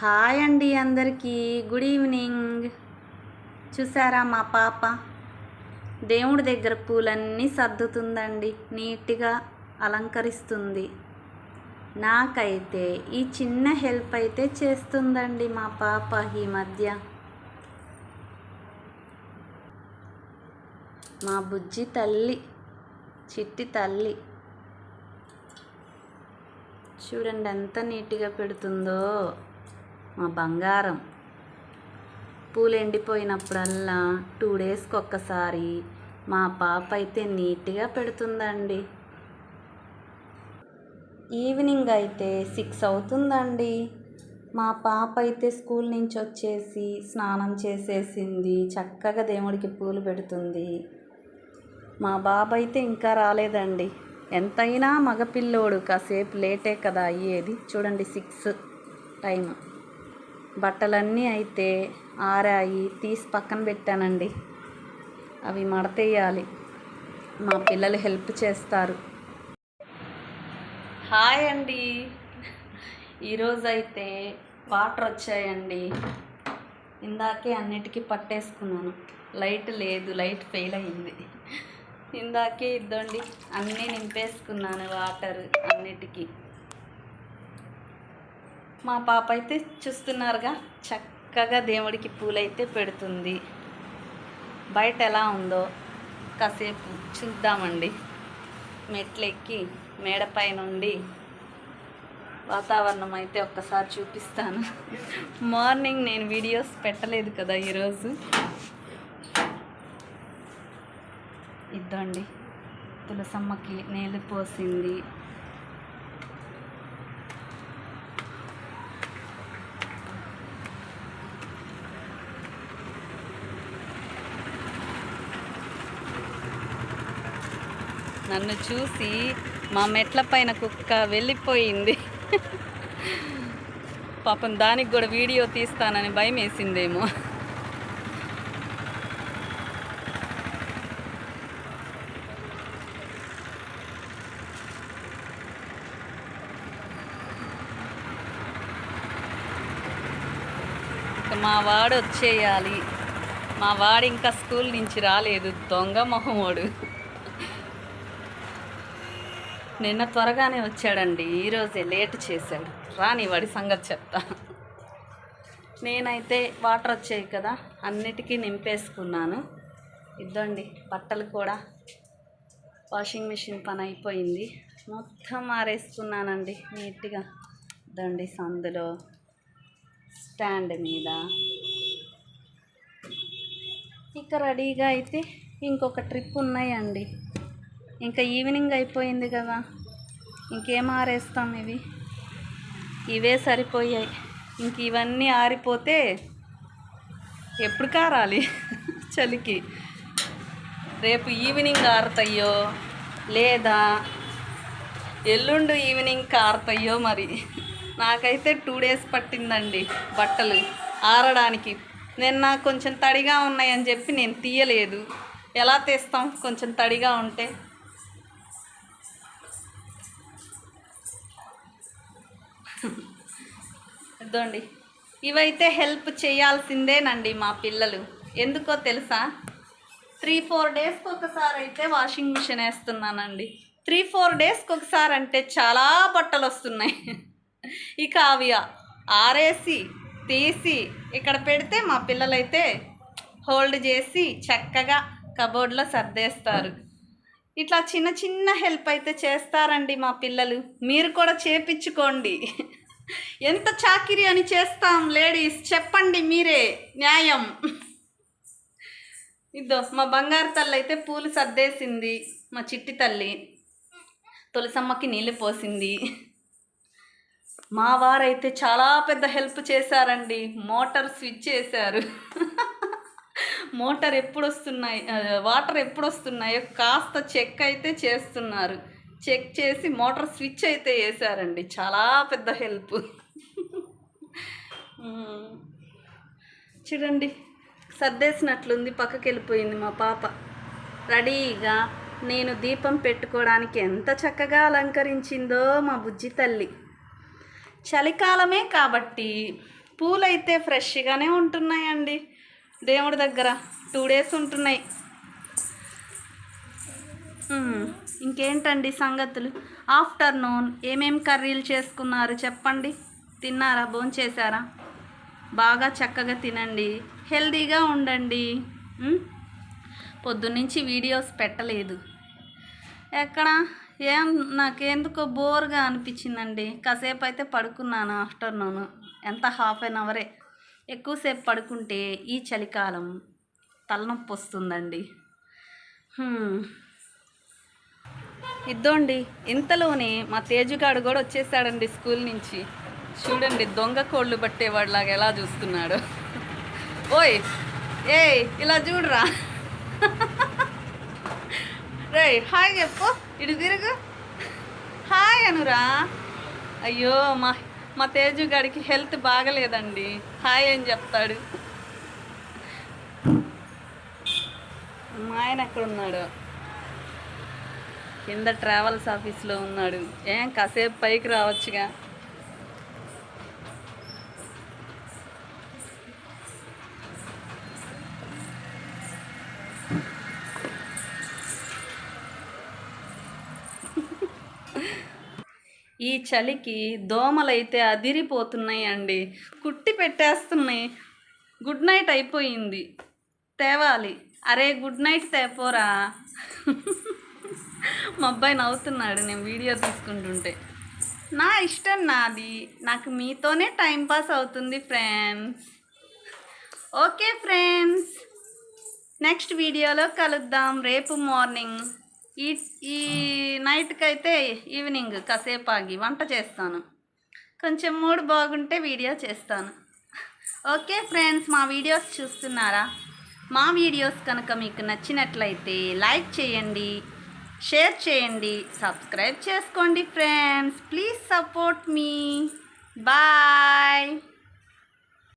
Hi అండి అందరికీ. Good evening. చూసారా మా పాప? దేవుడి దగ్గర పూలన్నీ సర్దుతుందండి. నీట్గా అలంకరిస్తుంది. నాకైతే ఈ చిన్న హెల్ప్ అయితే చేస్తుందండి మా పాప ఈ మధ్య. మా బుజ్జి తల్లి చిట్టి తల్లి. చూడండి ఎంత నీట్గా పెడుతుందో. మా బంగారం. పూలు ఎండిపోయినప్పుడల్లా టూ డేస్కి ఒక్కసారి మా పాప అయితే నీట్గా పెడుతుందండి. ఈవినింగ్ అయితే సిక్స్ అవుతుందండి. మా పాప అయితే స్కూల్ నుంచి వచ్చేసి స్నానం చేసేసింది. చక్కగా దేవుడికి పూలు పెడుతుంది. మా బాబు అయితే ఇంకా రాలేదండి. ఎంతైనా మగపిల్లోడు కాసేపు లేటే కదా అయ్యేది. చూడండి సిక్స్ టైం బట్టలన్నీ అయితే ఆరాయి తీసి పక్కన పెట్టానండి. అవి మడతేయాలి. మా పిల్లలు హెల్ప్ చేస్తారు. హాయ్ అండి. ఈరోజైతే వాటర్ వచ్చాయండి. ఇందాకే అన్నిటికీ పట్టేసుకున్నాను. లైట్ లేదు లైట్ ఫెయిల్ అయింది. ఇందాకే ఇద్దండి అన్నీ నింపేసుకున్నాను వాటర్ అన్నిటికీ. మా పాప అయితే చూస్తున్నారుగా చక్కగా దేవుడికి పూలైతే పెడుతుంది. బయట ఎలా ఉందో కాసేపు చూద్దామండి. మెట్లెక్కి మేడపై నుండి వాతావరణం అయితే ఒక్కసారి చూపిస్తాను. మార్నింగ్ నేను వీడియోస్ పెట్టలేదు కదా ఈరోజు. ఇద్దండి తులసమ్మకి నీళ్ళు పోసింది. నన్ను చూసి మా మెట్ల పైన కుక్క వెళ్ళిపోయింది. పాపం దానికి కూడా వీడియో తీస్తానని భయం వేసిందేమో మా వాడు వచ్చేయాలి. మా వాడు ఇంకా స్కూల్ నుంచి రాలేదు. దొంగ మొహమోడు. నిన్న త్వరగానే వచ్చాడండి ఈరోజే లేట్ చేశాడు. రాని వాడి సంగతి చెప్తా. నేనైతే వాటర్ వచ్చాయి కదా అన్నిటికీ నింపేసుకున్నాను. ఇద్దండి బట్టలు కూడా. వాషింగ్ మిషన్ పని అయిపోయింది. మొత్తం ఆరేసుకున్నానండి నీట్గా. ఇద్దండి సందులో స్టాండ్ మీద. ఇక రెడీగా అయితే ఇంకొక ట్రిప్ ఉన్నాయండి. ఇంకా ఈవినింగ్ అయిపోయింది కదా. ఇంకేం ఆరేస్తాం ఇవి? ఇవే సరిపోయాయి. ఇంక ఇవన్నీ ఆరిపోతే ఎప్పుడు కారాలి? చలికి. రేపు ఈవినింగ్ ఆరుతాయో లేదా? ఎల్లుండి ఈవినింగ్ కారుతాయో మరి? నాకైతే టూ డేస్ పట్టిందండి బట్టలు ఆరడానికి. నిన్న కొంచెం తడిగా ఉన్నాయని చెప్పి నేను తీయలేదు. ఎలా తీస్తాం? కొంచెం తడిగా ఉంటే. ఇదండి ఇవైతే హెల్ప్ చేయాల్సిందేనండి మా పిల్లలు. ఎందుకో తెలుసా? త్రీ ఫోర్ డేస్కి ఒకసారి అయితే వాషింగ్ మిషన్ వేస్తున్నానండి. త్రీ ఫోర్ డేస్కి ఒకసారి అంటే చాలా బట్టలు వస్తున్నాయి ఇక అవి ఆరేసి తీసి ఇక్కడ పెడితే మా పిల్లలైతే హోల్డ్ చేసి చక్కగా కబోర్డ్లో సర్దేస్తారు. ఇట్లా చిన్న చిన్న హెల్ప్ అయితే చేస్తారండి మా పిల్లలు. మీరు కూడా చేపించుకోండి. ఎంత చాకిరి అని చేస్తాం లేడీస్ చెప్పండి మీరే. న్యాయం. ఇద్దో మా బంగారు తల్లి అయితే పూలు సర్దేసింది మా చిట్టి తల్లి. తులసమ్మకి నీళ్ళు పోసింది. మా వారైతే చాలా పెద్ద హెల్ప్ చేశారండి. మోటార్ స్విచ్ చేశారు. మోటార్ ఎప్పుడు వస్తున్నాయి వాటర్ ఎప్పుడు వస్తున్నాయో కాస్త చెక్ అయితే చేస్తున్నారు. చెక్ చేసి మోటార్ స్విచ్ అయితే వేశారండి. చాలా పెద్ద హెల్ప్. చూడండి సర్దేసినట్లుంది పక్కకి వెళ్ళిపోయింది మా పాప. రెడీగా నేను దీపం పెట్టుకోవడానికి ఎంత చక్కగా అలంకరించిందో మా బుజ్జి తల్లి. చలికాలమే కాబట్టి పూలైతే ఫ్రెష్గానే ఉంటున్నాయండి. దేవుడి దగ్గర టూ డేస్ ఉంటున్నాయి. ఇంకేంటండి సంగతులు? ఆఫ్టర్నూన్ ఏమేం కర్రీలు చేసుకున్నారు చెప్పండి. తిన్నారా? భోంచేశారా బాగా చక్కగా తినండి. హెల్దీగా ఉండండి. పొద్దున్నుంచి వీడియోస్ పెట్టలేదు. ఎక్కడ? ఏం నాకెందుకో బోర్గా అనిపించిందండి. కాసేపు అయితే పడుకున్నాను ఆఫ్టర్నూన్. ఎంత హాఫ్ అన్ అవరే. ఎక్కువసేపు పడుకుంటే ఈ చలికాలం తలనొప్పి వస్తుందండి. ఇద్దోండి. ఇంతలోనే మా తేజుగాడు కూడా వచ్చేసాడండి స్కూల్ నుంచి. చూడండి దొంగ కోళ్ళు పట్టేవాడిలాగా ఎలా చూస్తున్నాడు. ఓయ్ ఏయ్ ఇలా చూడరా. రే హాయ్ చెప్పు. ఇటు తిరుగు. హాయ్ అనురా. అయ్యో మా మా తేజు గారికి హెల్త్ బాగలేదండి. హాయ్ అని చెప్తాడు. మా ఆయన ఎక్కడున్నాడు. కింద ట్రావెల్స్ ఆఫీస్లో ఉన్నాడు. ఏం కాసేపు పైకి రావచ్చుగా. ఈ చలికి దోమలైతే అదిరిపోతున్నాయి అండి కుట్టి పెట్టేస్తున్నాయి. గుడ్ నైట్ అయిపోయింది. తేవాలి. అరే గుడ్ నైట్ తేపోరా. మా అబ్బాయి నవ్వుతున్నాడు నేను వీడియో తీసుకుంటుంటే. నా ఇష్టం నాది. నాకు మీతోనే టైం పాస్ అవుతుంది ఫ్రెండ్స్. Okay friends. నెక్స్ట్ వీడియోలో కలుద్దాం. రేపు మార్నింగ్. ఈ ఈ నైట్కి అయితే ఈవినింగ్ కాసేపు ఆగి వంట చేస్తాను. కొంచెం మూడు బాగుంటే వీడియో చేస్తాను. ఓకే ఫ్రెండ్స్ మా వీడియోస్ చూస్తున్నారా? మా వీడియోస్ కనుక మీకు నచ్చినట్లయితే లైక్ చేయండి. షేర్ చేయండి సబ్స్క్రైబ్ చేసుకోండి ఫ్రెండ్స్. ప్లీజ్ సపోర్ట్ మీ. బాయ్.